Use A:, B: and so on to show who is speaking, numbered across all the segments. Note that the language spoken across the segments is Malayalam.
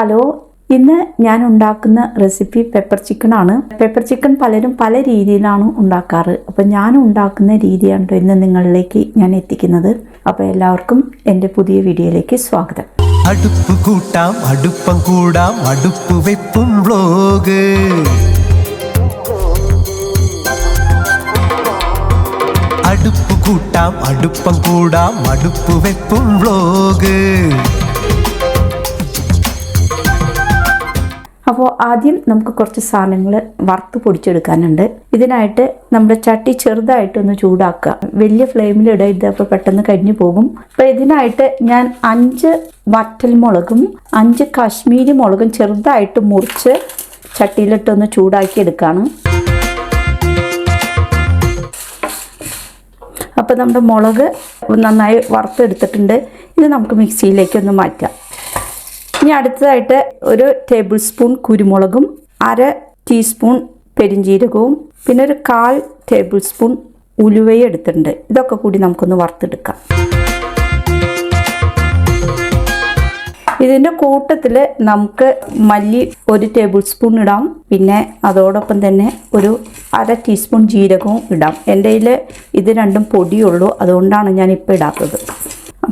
A: ഹലോ ഇന്ന് ഞാൻ ഉണ്ടാക്കുന്ന റെസിപ്പി പെപ്പർ ചിക്കൻ ആണ്. പെപ്പർ ചിക്കൻ പലരും പല രീതിയിലാണ് ഉണ്ടാക്കാറ്. അപ്പം ഞാൻ ഉണ്ടാക്കുന്ന രീതിയാണ് ഇന്ന് നിങ്ങളിലേക്ക് ഞാൻ എത്തിക്കുന്നത്. അപ്പോൾ എല്ലാവർക്കും എന്റെ പുതിയ വീഡിയോയിലേക്ക് സ്വാഗതം.
B: അടുപ്പ് കൂട്ടാം അടുപ്പം കൂടാം അടുപ്പ് വെപ്പും ബ്ലോഗ് അടുപ്പ് കൂട്ടാം അടുപ്പം കൂടാം അടുപ്പ് വെപ്പും വ്ലോഗ്
A: അപ്പോൾ ആദ്യം നമുക്ക് കുറച്ച് സാധനങ്ങൾ വറുത്ത് പൊടിച്ചെടുക്കാനുണ്ട്. ഇതിനായിട്ട് നമ്മുടെ ചട്ടി ചെറുതായിട്ടൊന്ന് ചൂടാക്കുക. വലിയ ഫ്ലെയിമിൽ ഇടരുത് അപ്പോൾ പെട്ടെന്ന് കരിഞ്ഞു പോകും. അപ്പോൾ ഇതിനായിട്ട് ഞാൻ അഞ്ച് വറ്റൽ മുളകും അഞ്ച് കാശ്മീരി മുളകും ചെറുതായിട്ട് മുറിച്ച് ചട്ടിയിലിട്ടൊന്ന് ചൂടാക്കി എടുക്കുകയാണ് അപ്പോൾ നമ്മുടെ മുളക് നന്നായി വറുത്തെടുത്തിട്ടുണ്ട്. ഇത് നമുക്ക് മിക്സിയിലേക്ക് ഒന്ന് മാറ്റാം. ഇനി അടുത്തതായിട്ട് ഒരു ടേബിൾ സ്പൂൺ കുരുമുളകും അര ടീസ്പൂൺ പെരിഞ്ജീരകവും പിന്നെ ഒരു കാൽ ടേബിൾ സ്പൂൺ ഉലുവയും എടുത്തിട്ടുണ്ട്. ഇതൊക്കെ കൂടി നമുക്കൊന്ന് വറുത്തെടുക്കാം. ഇതിന്റെ കൂട്ടത്തിൽ നമുക്ക് മല്ലി ഒരു ടേബിൾ സ്പൂൺ ഇടാം. പിന്നെ അതോടൊപ്പം തന്നെ ഒരു അര ടീസ്പൂൺ ജീരകവും ഇടാം. എന്റെ ഇത് രണ്ടും പൊടിയുള്ളൂ. അതുകൊണ്ടാണ് ഞാൻ ഇപ്പോൾ ഇടാത്തത്.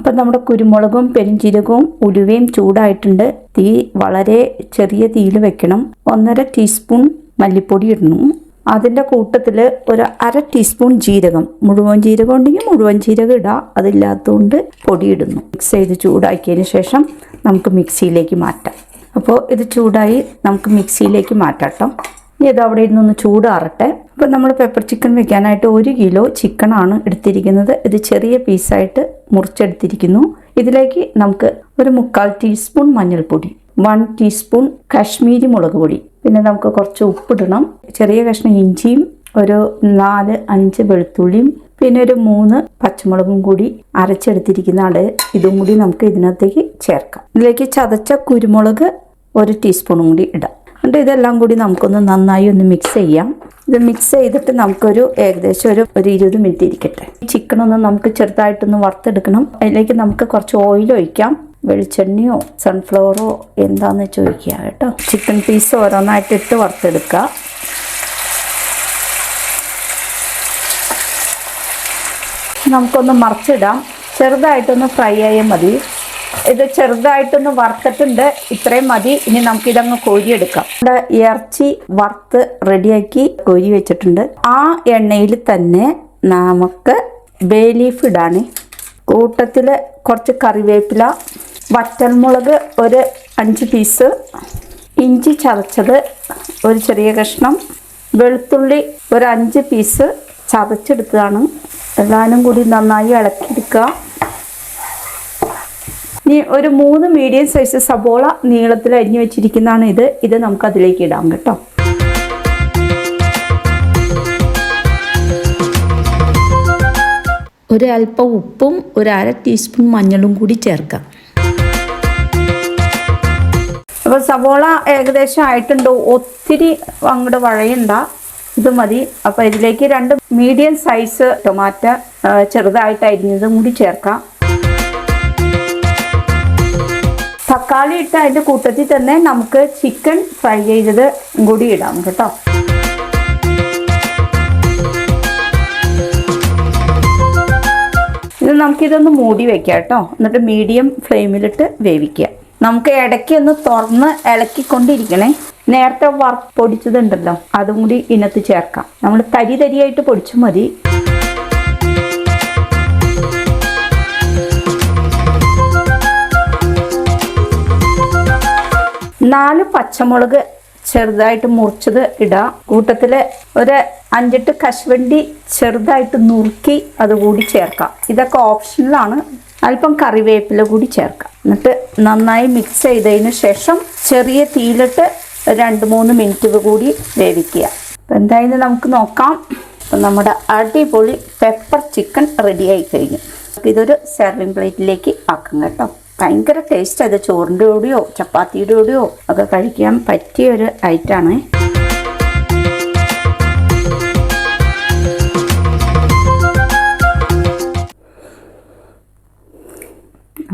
A: അപ്പം നമ്മുടെ കുരുമുളകും പെരിഞ്ചീരകവും ഉലുവയും ചൂടായിട്ടുണ്ട്. തീ വളരെ ചെറിയ തീയിൽ വെക്കണം. ഒന്നര ടീസ്പൂൺ മല്ലിപ്പൊടി ഇടണം. അതിന്റെ കൂട്ടത്തിൽ ഒരു അര ടീസ്പൂൺ ജീരകം. മുഴുവൻ ജീരകം ഉണ്ടെങ്കിൽ മുഴുവൻ ജീരകം ഇടാം. അതില്ലാത്തതുകൊണ്ട് പൊടിയിടുന്നു മിക്സ് ചെയ്ത് ചൂടാക്കിയതിന് ശേഷം നമുക്ക് മിക്സിയിലേക്ക് മാറ്റാം. അപ്പോൾ ഇത് ചൂടായി നമുക്ക് മിക്സിയിലേക്ക് മാറ്റാം കേട്ടോ. ഇനി ഇത് അവിടെ ഇരുന്നൊന്ന് ചൂടാറട്ടെ. അപ്പോൾ നമ്മൾ പെപ്പർ ചിക്കൻ വെക്കാനായിട്ട് ഒരു കിലോ ചിക്കനാണ് എടുത്തിരിക്കുന്നത്. ഇത് ചെറിയ പീസായിട്ട് മുറിച്ചെടുത്തിരിക്കുന്നു. ഇതിലേക്ക് നമുക്ക് ഒരു മുക്കാൽ ടീസ്പൂൺ മഞ്ഞൾപ്പൊടി വൺ ടീസ്പൂൺ കാശ്മീരി മുളക് പൊടി പിന്നെ നമുക്ക് കുറച്ച് ഉപ്പിടണം. ചെറിയ കഷ്ണം ഇഞ്ചിയും ഒരു നാല് അഞ്ച് വെളുത്തുള്ളിയും പിന്നെ ഒരു മൂന്ന് പച്ചമുളകും കൂടി അരച്ചെടുത്തിരിക്കുന്നതാണ് ഇതും കൂടി നമുക്ക് ഇതിനകത്തേക്ക് ചേർക്കാം. ഇതിലേക്ക് ചതച്ച കുരുമുളക് ഒരു ടീസ്പൂണും കൂടി ഇടാം. എന്നിട്ട് ഇതെല്ലാം കൂടി നമുക്കൊന്ന് നന്നായി ഒന്ന് മിക്സ് ചെയ്യാം. ഇത് മിക്സ് ചെയ്തിട്ട് നമുക്കൊരു ഏകദേശം ഒരു ഒരു ഇരുപത് മിനിറ്റ് ഇരിക്കട്ടെ. ചിക്കൻ ഒന്ന് നമുക്ക് ചെറുതായിട്ടൊന്ന് വറുത്തെടുക്കണം. അതിലേക്ക് നമുക്ക് കുറച്ച് ഓയിൽ ഒഴിക്കാം. വെളിച്ചെണ്ണയോ സൺഫ്ലവറോ എന്താന്ന് ചോദിക്കുക കേട്ടോ. ചിക്കൻ പീസ് ഓരോന്നായിട്ട് ഇട്ട് വറുത്തെടുക്കുക. നമുക്കൊന്ന് മറിച്ചിടാം. ചെറുതായിട്ടൊന്ന് ഫ്രൈ ആയാൽ മതി. ഇത് ചെറുതായിട്ടൊന്ന് വറുത്തിട്ടുണ്ട്. ഇത്രയും മതി. ഇനി നമുക്ക് ഇതങ്ങ് കോരിയെടുക്കാം ഇറച്ചി വറുത്ത് റെഡിയാക്കി കോരി വെച്ചിട്ടുണ്ട്. ആ എണ്ണയിൽ തന്നെ നമുക്ക് ബേ ലീഫ് ഇടാണ്. കൂട്ടത്തിൽ കുറച്ച് കറിവേപ്പില വറ്റൽമുളക് ഒരു അഞ്ച് പീസ് ഇഞ്ചി ചതച്ചത് ഒരു ചെറിയ കഷ്ണം വെളുത്തുള്ളി ഒരു അഞ്ച് പീസ് ചതച്ചെടുത്തതാണ്. എല്ലാവരും കൂടി നന്നായി ഇളക്കിയെടുക്കുക. ഇനി ഒരു മൂന്ന് മീഡിയം സൈസ് സബോള നീളത്തിൽ അരിഞ്ഞു വെച്ചിരിക്കുന്നതാണ് ഇത്. ഇത് നമുക്ക് അതിലേക്ക് ഇടാം കേട്ടോ. ഒരല്പം അല്പം ഉപ്പും ഒരു അര ടീസ്പൂൺ മഞ്ഞളും കൂടി ചേർക്കാം. അപ്പോൾ സവോള ഏകദേശം ആയിട്ടുണ്ട്. ഒത്തിരി അങ്ങോട്ട് വഴയണ്ട. ഇത് മതി. അപ്പോൾ ഇതിലേക്ക് രണ്ട് മീഡിയം സൈസ് ടൊമാറ്റോ ചെറുതായിട്ട് അരിഞ്ഞതും കൂടി ചേർക്കാം. തക്കാളി ഇട്ട് അതിന്റെ കൂട്ടത്തിൽ തന്നെ നമുക്ക് ചിക്കൻ ഫ്രൈ ചെയ്തത് കൂടി ഇടാം കേട്ടോ. ഇത് നമുക്കിതൊന്ന് മൂടി വെക്കാം കേട്ടോ. എന്നിട്ട് മീഡിയം ഫ്ലെയിമിലിട്ട് വേവിക്കുക. നമുക്ക് ഇടയ്ക്ക് ഒന്ന് തുറന്ന് ഇളക്കിക്കൊണ്ടിരിക്കണേ. നേരത്തെ വർ പൊടിച്ചതുണ്ടല്ലോ അതും കൂടി ഇനത്ത് ചേർക്കാം. നമ്മൾ തരി തരിയായിട്ട് പൊടിച്ചു മതി. നാല് പച്ചമുളക് ചെറുതായിട്ട് മുറിച്ചത് ഇടാം. കൂട്ടത്തിൽ ഒരു അഞ്ചെട്ട് കശുവണ്ടി ചെറുതായിട്ട് നുറുക്കി അതുകൂടി ചേർക്കാം. ഇതൊക്കെ ഓപ്ഷനിലാണ് അല്പം കറിവേപ്പില കൂടി ചേർക്കാം. എന്നിട്ട് നന്നായി മിക്സ് ചെയ്തതിന് ശേഷം ചെറിയ തീയിലിട്ട് രണ്ട് മൂന്ന് മിനിറ്റ് കൂടി വേവിക്കുക. അപ്പം എന്തായാലും നമുക്ക് നോക്കാം. അപ്പം നമ്മുടെ അടിപൊളി പെപ്പർ ചിക്കൻ റെഡിയായി കഴിഞ്ഞു. ഇതൊരു സെർവിങ് പ്ലേറ്റിലേക്ക് ആക്കാം കേട്ടോ. ഭയങ്കര ടേസ്റ്റ് അത് ചോറിന്റെ കൂടെയോ ചപ്പാത്തിയുടെ കൂടെയോ ഒക്കെ കഴിക്കാൻ പറ്റിയ ഒരു ഐറ്റാണ്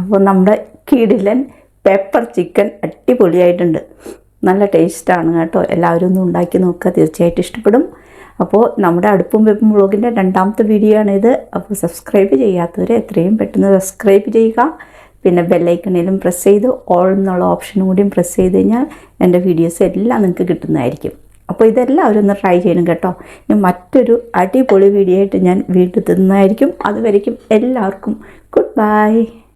A: അപ്പോൾ നമ്മുടെ കിടിലൻ പെപ്പർ ചിക്കൻ അടിപൊളിയായിട്ടുണ്ട്. നല്ല ടേസ്റ്റാണ് കേട്ടോ. എല്ലാവരും ഒന്ന് ഉണ്ടാക്കി നോക്കുക. തീർച്ചയായിട്ടും ഇഷ്ടപ്പെടും. അപ്പോൾ നമ്മുടെ അടുപ്പും വെപ്പും വ്ളോഗിന്റെ രണ്ടാമത്തെ വീഡിയോ ആണിത്. അപ്പോൾ സബ്സ്ക്രൈബ് ചെയ്യാത്തവരെ എത്രയും പെട്ടെന്ന് സബ്സ്ക്രൈബ് ചെയ്യുക. പിന്നെ ബെല്ലൈക്കണിലും പ്രസ് ചെയ്ത് ഓൾ എന്നുള്ള ഓപ്ഷനും കൂടിയും പ്രസ് ചെയ്ത് കഴിഞ്ഞാൽ എന്റെ വീഡിയോസ് എല്ലാം നിങ്ങൾക്ക് കിട്ടുന്നതായിരിക്കും. അപ്പോൾ ഇതെല്ലാവരും ഒന്ന് ട്രൈ ചെയ്യണം കേട്ടോ. ഇനി മറ്റൊരു അടിപൊളി വീഡിയോ ആയിട്ട് ഞാൻ വീട്ടിൽ തിന്നായിരിക്കും അതുവരയ്ക്കും എല്ലാവർക്കും ഗുഡ് ബൈ